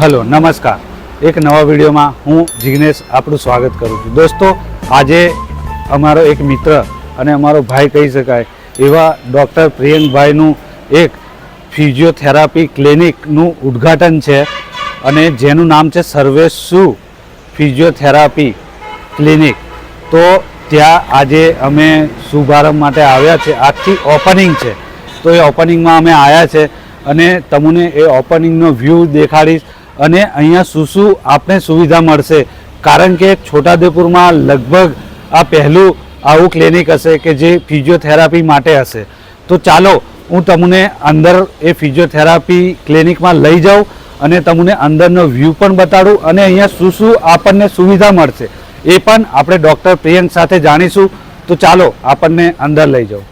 Hello, નમસ્કાર. એક નવા વિડીયોમાં હું જિગ્નેશ આપણું સ્વાગત કરું છું. દોસ્તો, આજે અમારો એક મિત્ર અને અમારો ભાઈ કહી શકાય, એવા ડૉક્ટર પ્રિયંકભાઈનું એક ફિઝિયોથેરાપી ક્લિનિકનું ઉદ્ઘાટન છે અને જેનું નામ છે સર્વેસુ ફિઝિયોથેરાપી ક્લિનિક. તો ત્યાં આજે અમે શુભારંભ માટે આવ્યા છે. આજથી ઓપનિંગ છે. તો એ ઓપનિંગમાં અમે આવ્યા છે અને તમને એ ઓપનિંગનો વ્યૂ દેખાડીશ. અને અહીંયા શું શું આપને સુવિધા મળશે? કારણ કે છોટાઉદેપુરમાં લગભગ આ પહેલું આવું ક્લિનિક હશે કે જે ફિઝિયોથેરાપી માટે હશે. તો ચાલો, હું તમને અંદર એ ફિઝિયોથેરાપી ક્લિનિકમાં લઈ જાઉં અને તમને અંદરનો વ્યૂ પણ બતાડું અને અહીંયા શું શું આપણને સુવિધા મળશે. એ પણ આપણે ડૉક્ટર પ્રિયંક સાથે જાણીશું. તો ચાલો, આપણને અંદર લઈ જાઓ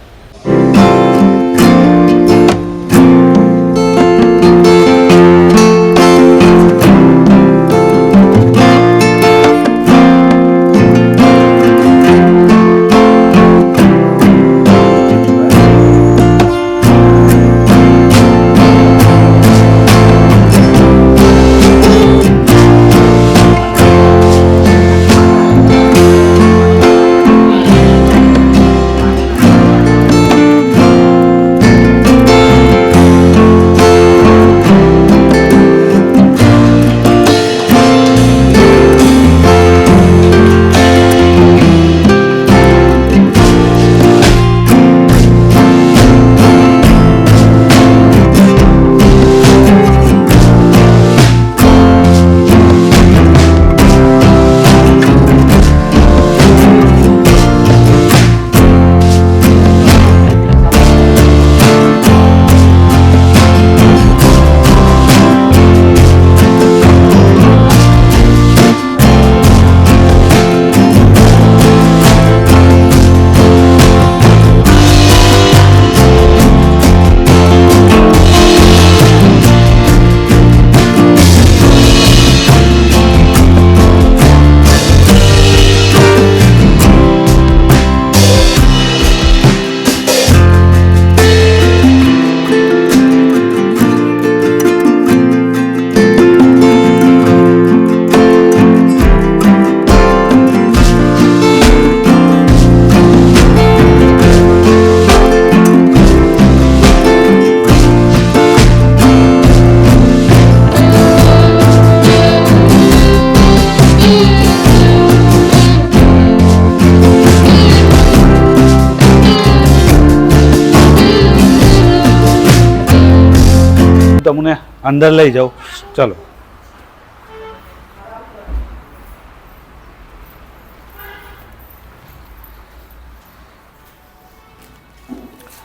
અંદર લઈ જાઉં ચલો.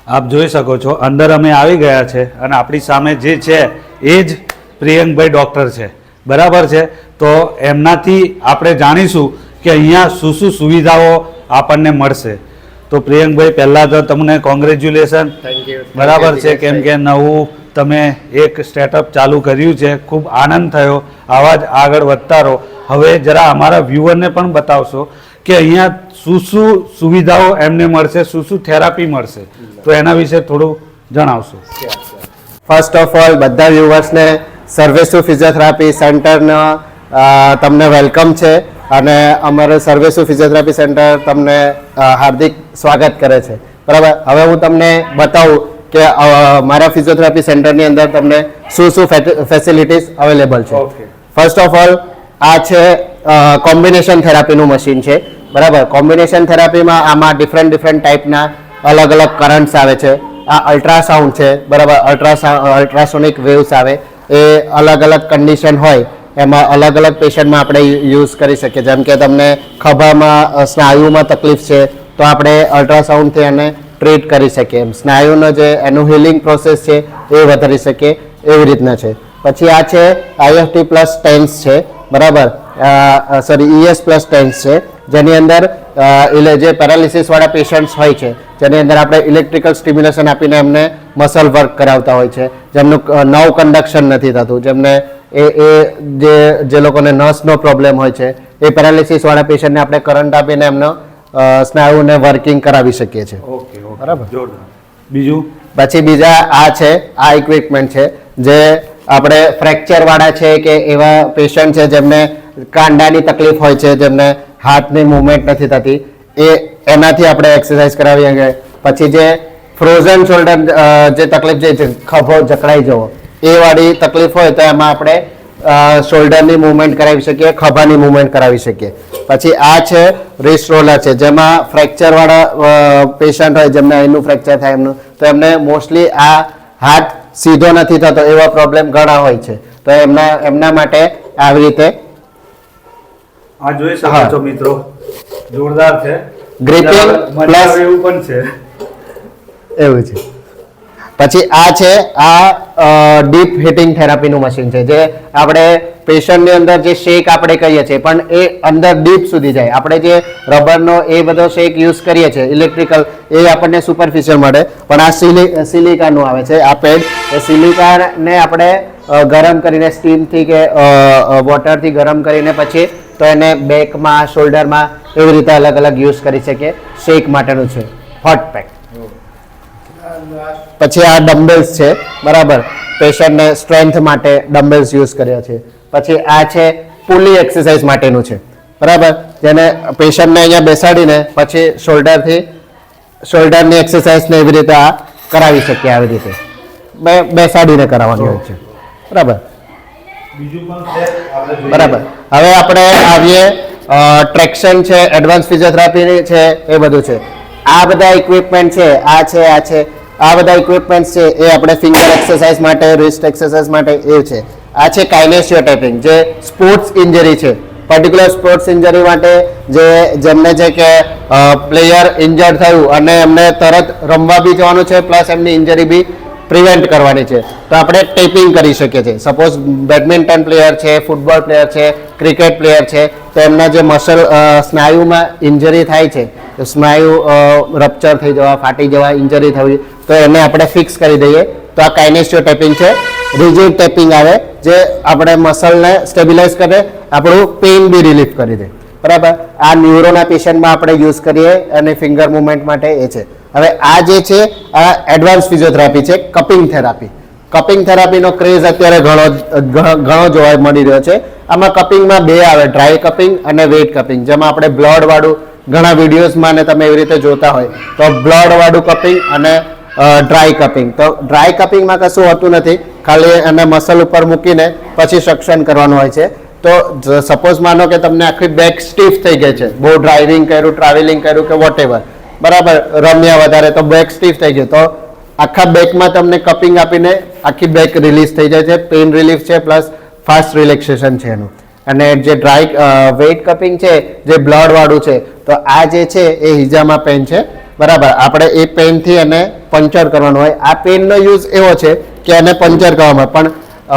આપ જોઈ શકો છો અંદર અમે આવી ગયા છે અને આપણી સામે જે છે એ જ પ્રિયંકભાઈ ડૉક્ટર છે. બરાબર છે? તો એમનાથી આપણે જાણીશું કે અહીંયા શું શું સુવિધાઓ આપણને મળશે. તો પ્રિયંકભાઈ પહેલાં તો તમને કોંગ્રેચ્યુલેશન બરાબર છે? કેમ કે નવું તમે એક સ્ટેટઅપ ચાલુ કર્યું છે, ખૂબ આનંદ થયો આવા જ આગળ વધતા રહો હવે જરા અમારા વ્યુઅરને પણ બતાવશો કે અહીંયા શું શું સુવિધાઓ એમને મળશે, શું શું થેરાપી મળશે. તો એના વિશે થોડું જણાવશો. ફર્સ્ટ ઓફ ઓલ બધા વ્યુઅર્સને સર્વેસુ ફિઝિયોથેરાપી સેન્ટરનો તમને વેલકમ છે અને અમારું સર્વેસુ ફિઝિયોથેરાપી સેન્ટર તમને હાર્દિક સ્વાગત કરે છે. બરાબર? હવે હું તમને બતાવું કે મારા ફિઝિયોથેરાપી સેન્ટરની અંદર તમને શું શું ફેસિલિટીઝ અવેલેબલ છે. ફર્સ્ટ ઓફ ઓલ આ છે કોમ્બિનેશન થેરાપીનું મશીન છે. બરાબર? કોમ્બિનેશન થેરાપીમાં આમાં ડિફરન્ટ ડિફરન્ટ ટાઈપના અલગ અલગ કરંટ્સ આવે છે. આ અલ્ટ્રાસાઉન્ડ છે બરાબર? અલ્ટ્રાસાઉન્ડ અલ્ટ્રાસોનિક વેવ્સ આવે. એ અલગ અલગ કન્ડિશન હોય એમાં અલગ અલગ પેશન્ટમાં આપણે યુઝ કરી શકીએ. જેમ કે તમને ખભામાં સ્નાયુમાં તકલીફ છે તો આપણે અલ્ટ્રાસાઉન્ડથી એને ટ્રીટ કરી શકીએ એમ. સ્નાયુનો જે એનું હિલિંગ પ્રોસેસ છે, એ વધારી શકીએ એવી રીતના છે. પછી આ છે આઈએફટી પ્લસ ટેન્સ છે, બરાબર? સોરી ઈએસ પ્લસ ટેન્સ છે, જેની અંદર એટલે જે પેરાલિસિસ વાળા પેશન્ટ્સ હોય છે, જેની અંદર આપણે ઇલેક્ટ્રિકલ સ્ટિમ્યુલેશન આપીને એમને મસલ વર્ક કરાવતા હોય છે, જેમનું નવ કન્ડક્શન નથી થતું, જેમને એ એ જે જે લોકોને નર્સનો પ્રોબ્લેમ હોય છે, એ પેરાલિસિસવાળા પેશન્ટને આપણે કરંટ આપીને એમનો સ્નાયુને વર્કિંગ કરાવી શકીએ છીએ. બરાબર. બીજું? પછી બીજા આ છે આ ઇક્વિપમેન્ટ છે જે આપણે ફ્રેક્ચર વાળા છે કે એવા પેશન્ટ છે જેમને કાંડાની તકલીફ હોય છે જેમને હાથની મુવમેન્ટ નથી થતી એ એનાથી આપણે એક્સરસાઇઝ કરાવી શકીએ પછી જે ફ્રોઝન શોલ્ડર જે તકલીફ જે છે ખભો જકડાઈ જવો એ વાળી તકલીફ હોય તો એમાં આપણે શોલ્ડરની મુવમેન્ટ કરાવી શકીએ ખભાની મુવમેન્ટ કરાવી શકીએ. પછી આ છે રિસ્ટ રોલર છે જેમાં ફ્રેક્ચર વાળા પેશન્ટ હોય જેમને અહીંનું ફ્રેક્ચર થાય એમનું તો એમને મોસ્ટલી આ હાથ સીધો નથી થતો એવા પ્રોબ્લેમ ઘણા હોય છે. તો એમના એમના માટે આવી રીતે આ જોઈ શકો. છો મિત્રો. જોરદાર છે. Gripping પ્લસ એવું પણ છે. એવું છે. પછી આ છે, આ ડીપ હીટિંગ થેરાપીનું મશીન છે, જે આપણે પેશન્ટની અંદર જે શેક આપણે કહીએ છીએ, પણ એ અંદર ડીપ સુધી જાય. આપણે જે રબરનો એ બધો શેક યુઝ કરીએ છીએ ઇલેક્ટ્રિકલ એ આપણને સુપરફિશિયલ મળે. પણ આ સિલિ સિલિકાનું આવે છે, આ પેડ એ સિલિકાને આપણે ગરમ કરીને સ્ટીમથી કે વોટરથી ગરમ કરીને પછી તો એને બેકમાં શોલ્ડરમાં એવી રીતે અલગ અલગ યુઝ કરી શકીએ. શેક માટેનું છે. હોટ પેક પછી આ ડમ્બેલ્સ છે બરાબર? પેશન્ટને સ્ટ્રેન્થ માટે ડમ્બેલ્સ યુઝ કર્યા છે. પછી આ છે પુલી એક્સરસાઇઝ માટેનું છે બરાબર? જેને પેશન્ટને અહીંયા બેસાડીને પછી શોલ્ડરથી શોલ્ડરની એક્સરસાઇઝને એવી રીતે આ કરાવી શકીએ આવી રીતે. બે બેસાડીને કરાવવાની હોય છે બરાબર. બરાબર. હવે આપણે આવીએ ટ્રેક્શન છે એડવાન્સ ફિઝિયોથેરાપી છે એ બધું છે. આ બધા ઇક્વિપમેન્ટ છે આ છે આ છે. આ બધા ઇક્વિપમેન્ટ છે, એ આપણે ફિંગર એક્સરસાઇઝ માટે રિસ્ટ એક્સરસાઇઝ માટે એ છે. આ છે કાઇનેશિયો ટાઈપિંગ જે સ્પોર્ટ્સ ઇન્જરી છે. પર્ટિક્યુલર સ્પોર્ટ્સ ઇન્જરી માટે જે જેમને છે કે પ્લેયર ઇન્જર્ડ થયું અને એમને તરત રમવા બી જવાનું છે પ્લસ એમની ઇન્જરી બી પ્રિવેન્ટ કરવાની છે. તો આપણે ટેપિંગ કરી શકીએ છીએ. સપોઝ બેડમિન્ટન પ્લેયર છે ફૂટબોલ પ્લેયર છે ક્રિકેટ પ્લેયર છે, તો એમના જે મસલ સ્નાયુમાં ઇન્જરી થાય છે સ્નાયુ રપ્ચર થઈ જવા, ફાટી જવા ઇન્જરી થવી તો એને આપણે ફિક્સ કરી દઈએ. તો આ કાઇનેસ્ટિયો ટેપિંગ છે. રિજિડ ટેપિંગ આવે, જે આપણે મસલને સ્ટેબિલાઇઝ કરે, આપણું પેઇન બી રિલીફ કરી દે. બરાબર? આ ન્યુરોના પેશન્ટમાં આપણે યુઝ કરીએ અને ફિંગર મુવમેન્ટ માટે એ છે. હવે આ જે છે, આ એડવાન્સ ફિઝિયોથેરાપી છે કપિંગ થેરાપી કપિંગ થેરાપીનો ક્રેઝ અત્યારે ઘણો ઘણો જોવા મળી રહ્યો છે. આમાં કપિંગમાં બે આવે ડ્રાય કપિંગ અને વેટ કપિંગ જેમાં આપણે બ્લડ વાળું ઘણા વિડીયોઝમાં ને તમે એવી રીતે જોતા હોય. તો બ્લડ વાળું કપિંગ અને ડ્રાય કપિંગ. તો ડ્રાય કપિંગમાં કશું હોતું નથી. ખાલી એને મસલ ઉપર મૂકીને પછી સક્શન કરવાનું હોય છે. તો સપોઝ માનો કે તમને આખી બેક સ્ટીફ થઈ ગઈ છે. બહુ ડ્રાઇવિંગ કર્યું, ટ્રાવેલિંગ કર્યું કે વોટ બરાબર? રમ્યા વધારે તો બેક સ્ટીફ થઈ ગયું. તો આખા બેકમાં તમને કપિંગ આપીને આખી બેક રિલીઝ થઈ જાય છે. પેઇન રિલીફ છે પ્લસ ફાસ્ટ રિલેક્સેશન છે એનું. અને જે ડ્રાય વેટ કપિંગ છે, જે બ્લડ વાળું છે, તો આ જે છે એ હિજામાં પેન છે. બરાબર. આપણે એ પેનથી એને પંચર કરવાનું હોય. આ પેનનો યુઝ એવો છે કે એને પંચર કરવામાં. પણ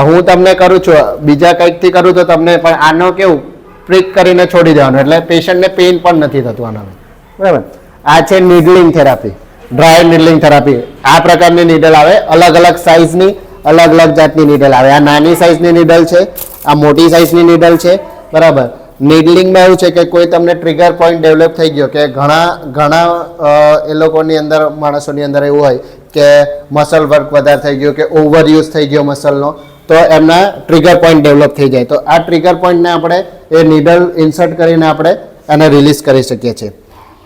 હું તમને કરું છું, બીજા કંઈકથી કરું તો તમને પણ આનો કેવું પ્રિક કરીને છોડી દેવાનું. એટલે પેશન્ટને પેઇન પણ નથી થતું આનામાં. બરાબર. આ છે needling therapy dry needling therapy આ પ્રકારની નીડલ આવે. અલગ અલગ સાઇઝની અલગ અલગ જાતની નીડલ આવે. આ નાની સાઇઝની નીડલ છે. આ મોટી સાઇઝની નીડલ છે, બરાબર? નીડલિંગમાં એવું છે કે કોઈ તમને ટ્રિગર પોઈન્ટ ડેવલપ થઈ ગયો કે ઘણા ઘણા એ લોકોની અંદર, માણસોની અંદર એવું હોય કે મસલ વર્ક વધારે થઈ ગયો કે ઓવર યુઝ થઈ ગયો મસલનો તો એમના ટ્રિગર પોઈન્ટ ડેવલપ થઈ જાય. તો આ ટ્રિગર પોઈન્ટને આપણે એ નીડલ ઇન્સર્ટ કરીને આપણે એને રિલીઝ કરી શકીએ છીએ.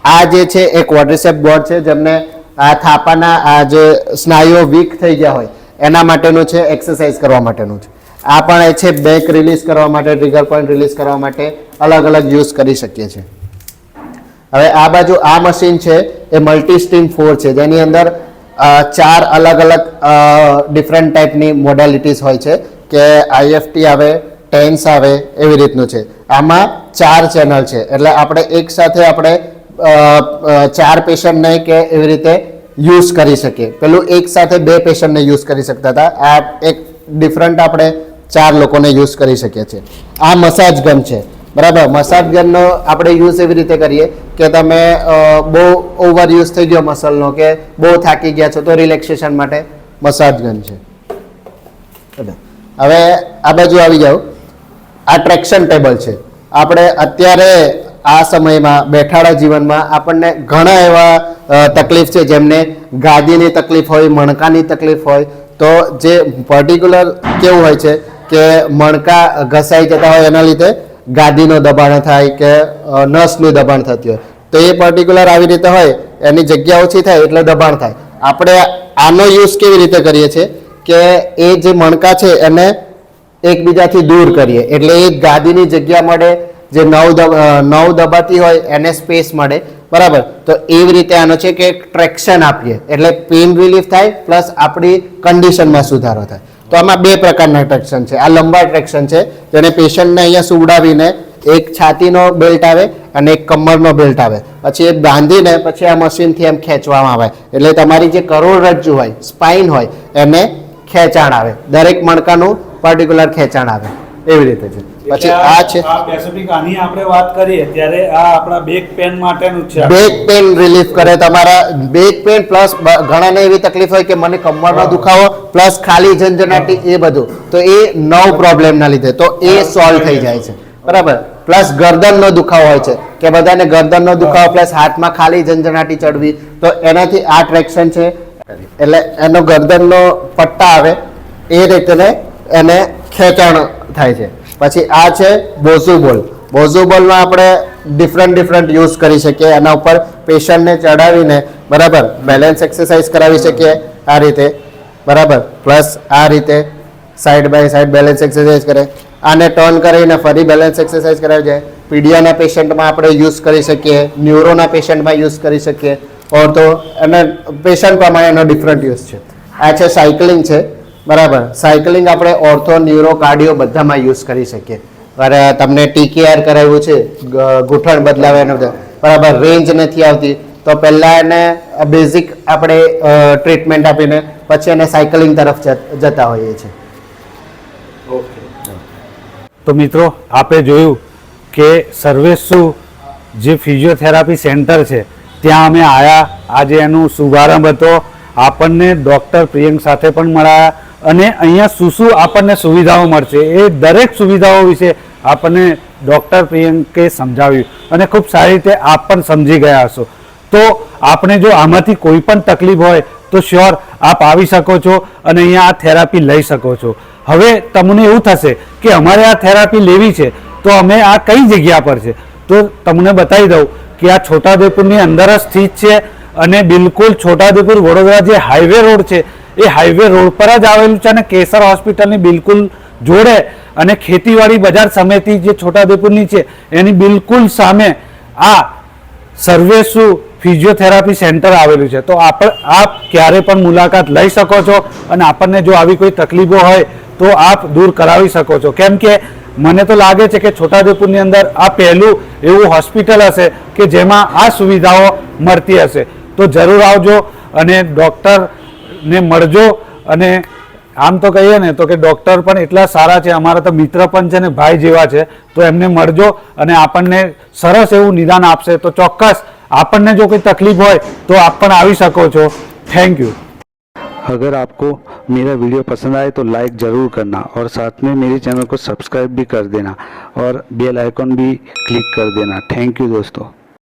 આ જે છે, એ ક્વોડ્રિસેપ બોર્ડ છે, જેમને આ થાપાના, આ જે સ્નાયુઓ વીક થઈ ગયા હોય, એના માટેનું છે એક્સરસાઇઝ કરવા માટેનું છે. આ પણ એ છે બેક રિલીઝ કરવા માટે ટ્રિગર પોઈન્ટ રિલીઝ કરવા માટે અલગ અલગ યુઝ કરી શકીએ છીએ. હવે આ બાજુ આ મશીન છે, એ મલ્ટી સ્ટીમ ફોર છે, જેની અંદર ચાર અલગ અલગ ડિફરન્ટ ટાઈપની મોડાલિટીઝ હોય છે, કે આઈએફટી આવે ટેન્સ આવે, એવી રીતનું છે. આમાં ચાર ચેનલ છે, એટલે આપણે એક સાથે આપણે ચાર પેશન્ટને કે એવી રીતે યુઝ કરી શકીએ. પેલું એક સાથે બે પેશન્ટને યુઝ કરી શકતા હતા. આ એક ડિફરન્ટ આપણે ચાર લોકોને યુઝ કરી શકીએ છીએ. આ મસાજ ગન છે. બરાબર? મસાજ ગનનો આપણે યુઝ એવી રીતે કરીએ કે તમે બહુ ઓવર યુઝ થઈ ગયો મસલનો કે બહુ થાકી ગયા છો તો રિલેક્સેશન માટે મસાજ ગન છે. હવે આ બાજુ આવી જાઓ. આ ટ્રેક્શન ટેબલ છે. આપણે અત્યારે આ સમયમાં બેઠાડા જીવનમાં આપણને ઘણા એવા તકલીફ છે જેમને ગાદીની તકલીફ હોય, મણકાની તકલીફ હોય, તો જે પર્ટિક્યુલર કેવું હોય છે કે મણકા ઘસાઈ જતા હોય એના લીધે ગાદીનો દબાણ થાય કે નસનું દબાણ થતી હોય. તો એ પર્ટિક્યુલર આવી રીતે હોય, એની જગ્યા ઓછી થાય એટલે દબાણ થાય. આપણે આનો યુઝ કેવી રીતે કરીએ છીએ કે એ જે મણકા છે એને એકબીજાથી દૂર કરીએ. એટલે એ ગાદીની જગ્યા મળે, જે નવ નવ દબાતી હોય એને સ્પેસ મળે. બરાબર? તો એવી રીતે આનો છે કે ટ્રેક્શન આપીએ. એટલે પેઇન રિલીફ થાય પ્લસ આપણી કન્ડિશનમાં સુધારો થાય. તો આમાં બે પ્રકારના ટ્રેક્શન છે. આ લંબા ટ્રેક્શન છે, જેને પેશન્ટને અહીંયા સુવડાવીને એક છાતીનો બેલ્ટ આવે અને એક કમરનો બેલ્ટ આવે. પછી એ બાંધીને પછી આ મશીનથી એમ ખેંચવામાં આવે. એટલે તમારી જે કરોડરજ્જુ હોય સ્પાઇન હોય, એને ખેંચાણ આવે. દરેક મણકાનું પર્ટિક્યુલર ખેંચાણ આવે. એવી રીતે છે. પછી આ છે. આની આપણે વાત કરીએ ત્યારે આ આપણા બેક પેન માટેનું છે બેક પેન રિલીફ કરે તમારા. બેક પેન પ્લસ ઘણાને એવી તકલીફ હોય કે મને કમરનો દુખાવો પ્લસ ખાલી ઝંઝનાટી એ બધું. તો એ નવ પ્રોબ્લેમના લીધે. તો એ સોલ્વ થઈ જાય છે. બરાબર? પ્લસ ગરદનનો દુખાવો હોય છે. કે બધાને ગરદનનો દુખાવો પ્લસ હાથમાં ખાલી ઝંઝનાટી ચડવી. તો એનાથી આ ટ્રેક્શન છે. એટલે એનો ગરદનનો પટ્ટા આવે. એ રીતે એને ખેંચાણ થાય છે. પછી આ છે બોઝુબોલ બોઝુબોલમાં આપણે ડિફરન્ટ ડિફરન્ટ યુઝ કરી શકીએ. એના ઉપર પેશન્ટને ચડાવીને બરાબર બેલેન્સ એક્સરસાઇઝ કરાવી શકીએ આ રીતે. બરાબર? પ્લસ આ રીતે side by side balance exercise કરે. આને ટર્ન કરીને ફરી બેલેન્સ એક્સરસાઇઝ કરાવી જાય. પીડિયાના પેશન્ટમાં આપણે યુઝ કરી શકીએ. ન્યુરોના પેશન્ટમાં યુઝ કરી શકીએ. ઓર્થો અને પેશન્ટ પ્રમાણે એનો ડિફરન્ટ યુઝ છે. આ છે સાયકલિંગ છે. બરાબર. સાયકલિંગ આપણે ઓર્થો ન્યુરો કાર્ડિયો બધામાં યુઝ કરી શકીએ. અરે તમને ટીકેઆર કરાવ્યું છે બદલાવ્યાનું છે. બરાબર રેન્જ નથી આવતી. તો પહેલાં એને બેઝિક આપણે ટ્રીટમેન્ટ આપીને પછી એને સાયકલિંગ તરફ જત- જતા હોઈએ છીએ. તો મિત્રો આપે જોયું કે સર્વેસુ જે ફિઝિયોથેરાપી સેન્ટર છે ત્યાં અમે આવ્યા આજે એનું શુભારંભ હતો. આપણને ડૉક્ટર પ્રિયંક સાથે પણ મળ્યા. અને અહીંયા શું શું આપણને સુવિધાઓ મળશે એ દરેક સુવિધાઓ વિશે આપણને ડૉક્ટર પ્રિયંકે સમજાવ્યું. અને ખૂબ સારી રીતે આપ પણ સમજી ગયા હશો. તો આપણે જો આમાંથી કોઈ પણ તકલીફ હોય તો શ્યોર આપ આવી શકો છો અને અહીંયા આ થેરાપી લઈ શકો છો. હવે તમને એવું થશે કે અમારે આ થેરાપી લેવી છે, તો અમે આ કઈ જગ્યા પર છે? તો તમને બતાવી દઉં કે આ છોટાઉદેપુરની અંદર જ સ્થિત છે અને બિલકુલ છોટાઉદેપુર વડોદરા જે હાઈવે રોડ છે એ હાઈવે રોડ પર જ આવેલું છે અને કેસર હોસ્પિટલની બિલકુલ જોડે અને ખેતીવાડી બજાર સમિતિ જે છોટાઉદેપુરની છે, એની બિલકુલ સામે આ સર્વેસુ ફિઝિયોથેરાપી સેન્ટર આવેલું છે. તો આપ આપ ક્યારે પણ મુલાકાત લઈ શકો છો અને આપણને જો આવી કોઈ તકલીફો હોય તો આપ દૂર કરાવી શકો છો. કેમ કે મને તો લાગે છે કે છોટાઉદેપુરની અંદર આ પહેલું એવું હોસ્પિટલ હશે કે જેમાં આ સુવિધાઓ મળતી હશે. તો જરૂર આવજો અને ડૉક્ટરને મળજો અને આમ તો કહીએ ને તો કે ડૉક્ટર પણ એટલા સારા છે અમારા તો મિત્ર પણ છે ને ભાઈ જેવા છે તો એમને મળજો અને આપણને સરસ એવું નિદાન આપશે તો ચોક્કસ આપણને જો કોઈ તકલીફ હોય તો આપ પણ આવી શકો છો થેન્ક યુ अगर आपको मेरा वीडियो पसंद आए तो लाइक ज़रूर करना और साथ में मेरे चैनल को सब्सक्राइब भी कर देना और बेल आइकॉन भी क्लिक कर देना थैंक यू दोस्तों